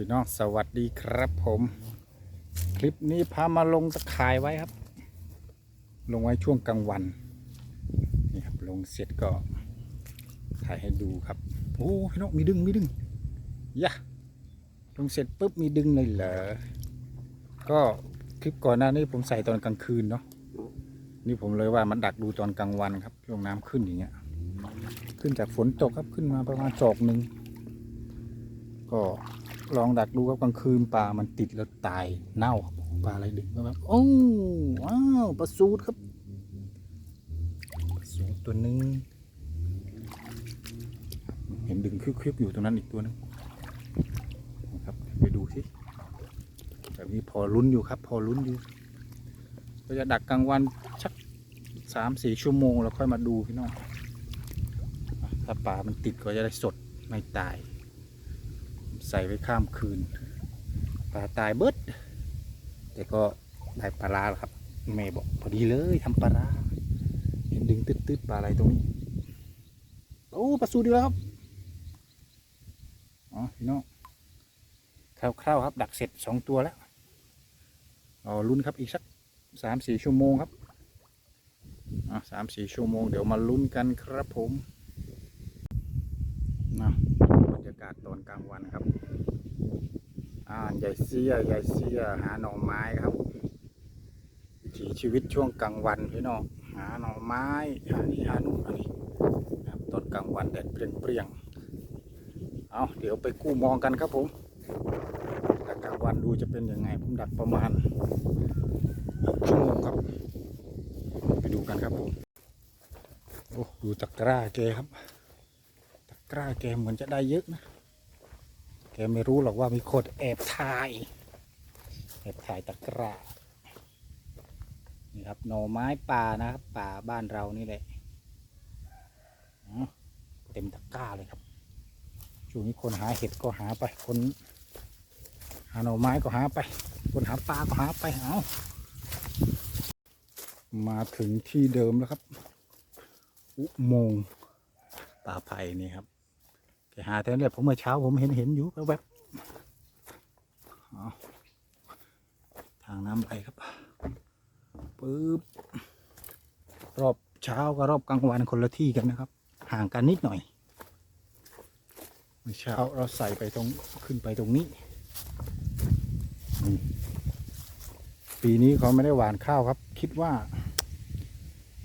พี่น้องสวัสดีครับผม คลิปนี้พามาลงตะข่ายไว้ครับ ลงไว้ช่วงกลางวันนี่ครับลงเสร็จก็ถ่ายให้ดูครับโอ้พี่น้องมีดึงมีดึงยะลงเสร็จปุ๊บมีดึงเลยเหรอก็คลิปก่อนหน้านี้ผมใส่ตอนกลางคืนเนาะนี่ผมเลยว่ามันดักดูตอนกลางวันครับช่วงน้ำขึ้นอย่างเงี้ย ขึ้นจากฝนตกครับขึ้นมาประมาณจอกหนึ่งก็ ลองดักดูครับกลางคืนปลามันติดแล้วตายเน่าครับปลาอะไรดึงก็แบบโอ้ว้าวปลาสูดครับปลาสูดตัวหนึงเห็นดึงคลิกๆอยู่ตรงนั้นอีกตัวหนึงนะครับไปดูสิแบบนี้พอลุ้นอยู่ครับ พอลุ้นอยู่ก็จะดักกลางวันชักสามสี่ชั่วโมงแล้วค่อยมาดูพี่น้องถ้าปลามันติดก็จะได้สดไม่ตาย ใส่ไว้ข้ามคืน ปลาตายเบิด แต่ก็ได้ปลาร้าแล้วครับแม่บอกพอดีเลยทำปลาร้าเห็นดึงตืดๆปลาอะไรตรงนี้ โอ้ปลาสูดีแล้วครับ อ๋อพี่น้องคร่าวๆครับ ดักเสร็จสองตัวแล้วรอลุ้นครับอีกสักสามสี่ชั่วโมงครับอะสามสี่ชั่วโมงเดี๋ยวมาลุ้นกันครับผมนะาศตอนกลางวันครับ อ่ายายเสียยายเสียหาหน่อไม้ครับวิถีชีวิตช่วงกลางวันพี่น้องหาหน่อไม้หานี่หานู่นหานี่ครับตอนกลางวันแดดเปรียงๆเอาเดี๋ยวไปกู้มองกันครับผมกกลางวันดูจะเป็นยังไงผมดักประมาณชั่วโมงครับ ไปดูกันครับผมโอ้ดูตะกร้าแกครับ ตะกร้าแกเหมือนจะได้เยอะนะ แกไม่รู้หรอกว่ามีคนแอบถ่าย แอบถ่ายตะกร้านี่ครับหน่อไม้ป่านะครับ ป่าบ้านเรานี่แหละอ๋อเต็มตะกร้าเลยครับช่วงนี้คนหาเห็ดก็หาไป คนหาหน่อไม้ก็หาไป คนหาปลาก็หาไปเอามาถึงที่เดิมแล้วครับ อุโมงค์ป่าไผ่นี่ครับ แกหาแต่เนี่ยผมเมื่อเช้าผมเห็นเห็นอยู่แวบๆทางน้ำไหลครับปึ๊บรอบเช้ากับรอบกลางวันคนละที่กันนะครับ ห่างกันนิดหน่อยเมื่อเช้าเราใส่ไปตรงขึ้นไปตรงนี้ ปีนี้เขาไม่ได้หวานข้าวครับ คิดว่า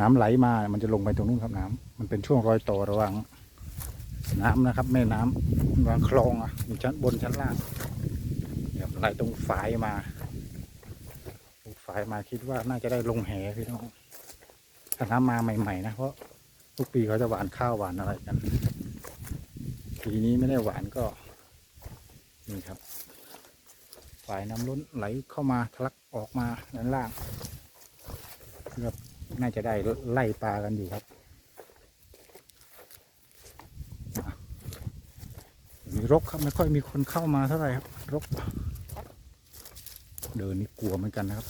น้ำไหลมามันจะลงไปตรงนู้นครับน้ำมันเป็นช่วงรอยต่อระหว่าง น้ำนะครับแม่น้ำระหว่างคลองอะอยู่ชั้นบนชั้นล่างเนี่ยไหลตรงฝายมาตรงฝายมาคิดว่าน่าจะได้ลงแหพี่น้องถ้าน้ำมาใหม่ ๆ นะเพราะทุกปีเขาจะหวานข้าวหวานอะไรกันปีนี้ไม่ได้หวานก็นี่ครับฝายน้ำล้นไหลเข้ามาทะลักออกมาด้านล่างครับน่าจะได้ไล่ปลากันอยู่ครับอะมี รกครับไม่ค่อยมีคนเข้ามาเท่าไหร่ครับ รก เดินนี่กลัวเหมือนกันนะครับ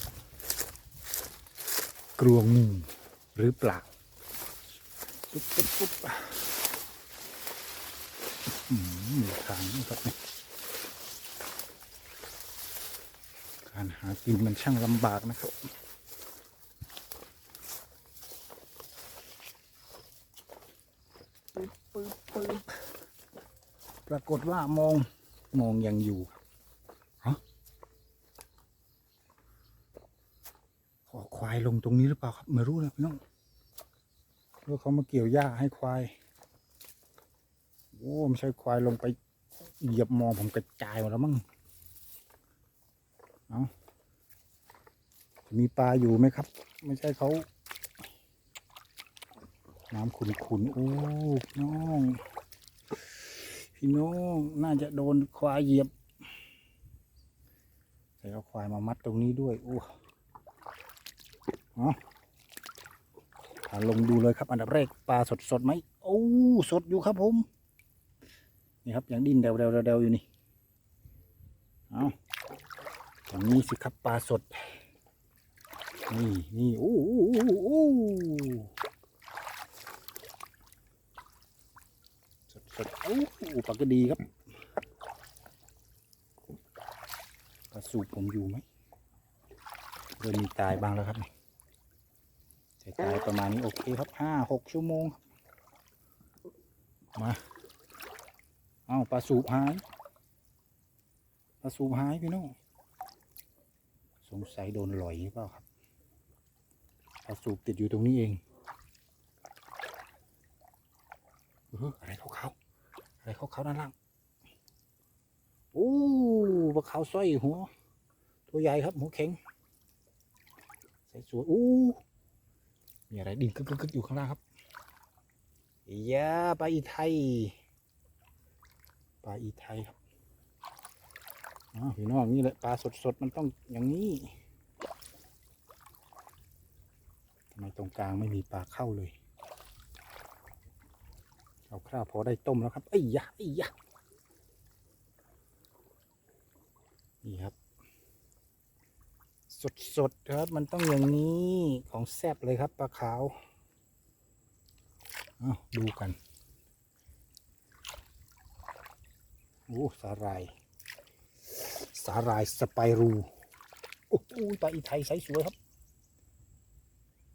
กลัวงูหรือเปล่าปุ๊บปุ๊บปุ๊บอืมมีทางนะครับการหากินมันช่างลำบากนะครับปึ๊บปึ๊บปึ๊บ ปรากฏว่ามองมองยังอยู่ฮะขอควายลงตรงนี้หรือเปล่าครับ ไม่รู้นะพี่น้องหรือเขามาเกี่ยวหญ้าให้ควายโอ้ไม่ใช่ควายลงไปเหยียบมองผมกระจายหมดแล้วมั้งเอามีปลาอยู่ไหมครับ ไม่ใช่เขา น้ำขุนขุนๆโอ้น้อง พี่น้องน่าจะโดนควายเหยียบใส่เอาควายมามัดตรงนี้ด้วยโอ้เอาเอาลงดูเลยครับ อันดับแรกปลาสดสดไหมโอ้สดอยู่ครับผม นี่ครับยังดิ้นเดวเดวเดวๆอยู่นี่เอาอย่างนี้สิครับปลาสด นี่นี่โอ้โอ้โอ้ โอ้ปลากระดีครับสูบผมอยู่ไหมเริ่มมีตายบ้างแล้วครับนี่แต่ตายประมาณนี้โอเคครับห้าหกชั่วโมง มา เอาปลาสูบหายปลาสูบหายพี่น้องสงสัยโดนหลอยหรือเปล่าครับปลาสูบติดอยู่ตรงนี้เอง เอออะไรขาวๆ อะไรขาด้านล่างโอ้ปลาขาวสร้อยหัวตัวใหญ่ครับหัวแข็งใส่สวยโอ้มีอะไรดิ่งกึกกึกกึกอยู่ข้างล่างครับอียาปลาอีไทยปลาอีไทยครับอ้าวพี่น้องนี่แหละปลาสดๆมันต้องอย่างนี้ทำไมตรงกลางไม่มีปลาเข้าเลย เอาคร่าวพอได้ต้มแล้วครับไอ้ยะไอ้ยะนี่ครับ สดสดๆครับ มันต้องอย่างนี้ของแซ่บเลยครับปลาขาวเอาดูกันโอ้สาหร่ายสาหร่ายสไปรูโอ้โหปลาอีไทยไซส์สวยครับ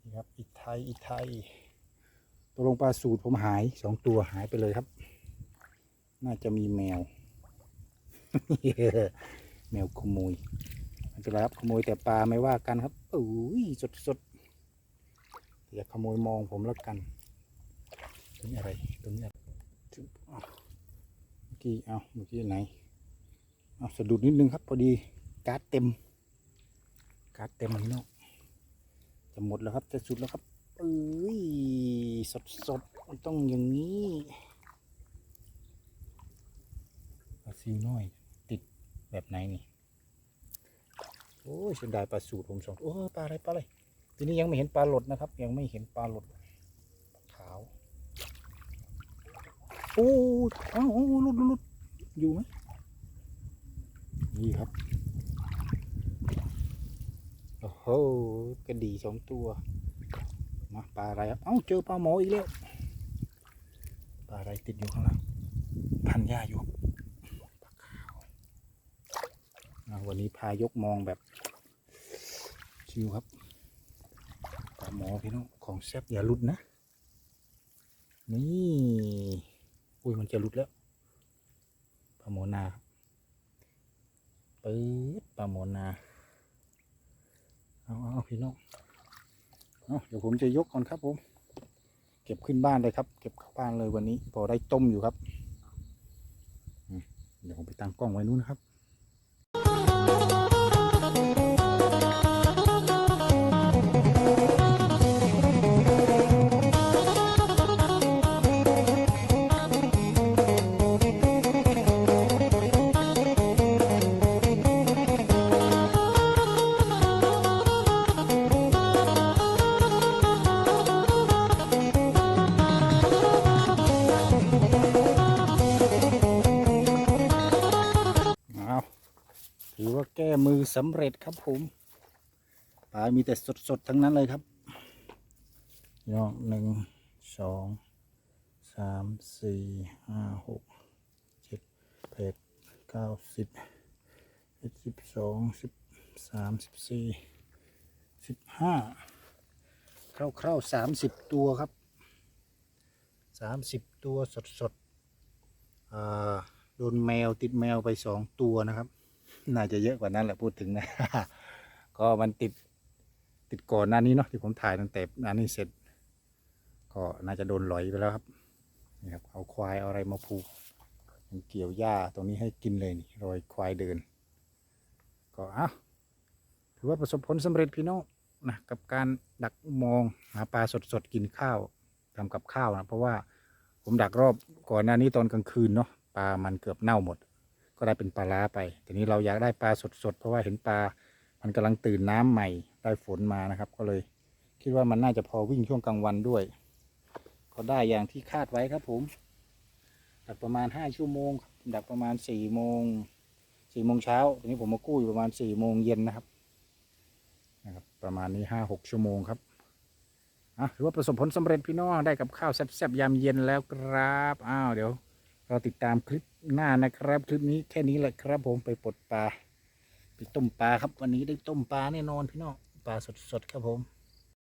นี่ครับอีไทยอีไทย ตัวลงปลาสูตรผมหายสองตัวหายไปเลยครับ น่าจะมีแมว แมวขโมยไม่เป็นไรครับขโมยแต่ปลาไม่ว่ากันครับโอ้ยสดสดอย่าขโมยมองผมแล้วกันตรงนี้อะไรตรงนี้เมื่อกี้เอาเมื่อกี้ไหนเอาสะดุดนิดนึงครับ พอดีการ์ดเต็ม การ์ดเต็มนี่เนาะจะหมดแล้วครับจะสุดแล้วครับเอ้ย สดสดๆมันต้องอย่างนี้ปลาซิวน้อยแบบไหนนี่ โอ้ยเสียดายปลาสูตรผมสองตัวโอ้ปลาอะไรปลาอะไรทีนี้ยังไม่เห็นปลาหลดนะครับ ยังไม่เห็นปลาหลดขาว โอ้ยเอ้าโอ้ลุดหลุดหลุดอยู่ไหมนี่ครับ โอ้โหกระดีสองตัว มาปลาอะไรครับเอ้าเจอปลาหมออีกแล้วปลาอะไรติดอยู่ข้างหลังพันหญ้าอยู่วันนี้พายกมองแบบชิวครับปลาหมอพี่น้องของแซบอย่าหลุดนะ นี่อุ้ยมันจะหลุดแล้วปลาหมอนาปื๊ดปลาหมอนาเอาเอาพี่น้อง เดี๋ยวผมจะยกก่อนครับผม เก็บขึ้นบ้านเลยครับ เก็บเข้าบ้านเลยวันนี้ พอได้ต้มอยู่ครับ เดี๋ยวผมไปตั้งกล้องไว้นู้นนะครับ ถือว่าแก้มือสำเร็จครับผมปลามีแต่สดๆ ทั้งนั้นเลยครับยองหนึ่งสองสามสี่ห้าหกเจ็ดแปดเก้าสิบสิบสองสิบสามสิบสี่สิบห้าคร่าวๆสามสิบตัวครับสามสิบตัวสดๆอ่าโดนแมวติดแมวไปสองตัวนะครับ น่าจะเยอะกว่านั้นแหละพูดถึงนะ ก็มันติดติดก่อนหน้านี้เนาะที่ผมถ่ายตั้งแต่หน้านี้เสร็จ ก็น่าจะโดนหลอยไปแล้วครับนี่ครับเอาควายเอาอะไรมาผูกยังเกี่ยวหญ้าตรงนี้ให้กินเลยนี่รอยควายเดิน ก็อะถือว่าประสบผลสำเร็จพี่น้องนะกับการดักมองหาปลาสดๆกินข้าวทำกับข้าวนะเพราะว่าผมดักรอบก่อนหน้านี้ตอนกลางคืนเนาะปลามันเกือบเน่าหมด ได้เป็นปลาล้าไป ทีนี้เราอยากได้ปลาสดๆ เพราะว่าเห็นปลา มันกำลังตื่นน้ำใหม่ ได้ฝนมานะครับ ก็เลยคิดว่ามันน่าจะพอวิ่งช่วงกลางวันด้วย ก็ได้อย่างที่คาดไว้ครับผม ดักประมาณห้าชั่วโมง ดักประมาณสี่โมงสี่โมงเช้าทีนี้ผมมากู้อยู่ประมาณสี่โมงเย็นนะครับ นะครับ ประมาณนี้ห้าหกชั่วโมงครับอะถือว่าประสบผลสำเร็จพี่น้องได้กับข้าวแซ่บๆยามเย็นแล้วครับ อ้าวเดี๋ยว เราติดตามคลิปหน้านะครับ คลิปนี้แค่นี้แหละครับ ผมไปปลดปลาไปต้มปลาครับ วันนี้ได้ต้มปลาแน่นอนพี่น้องปลาสดๆครับผม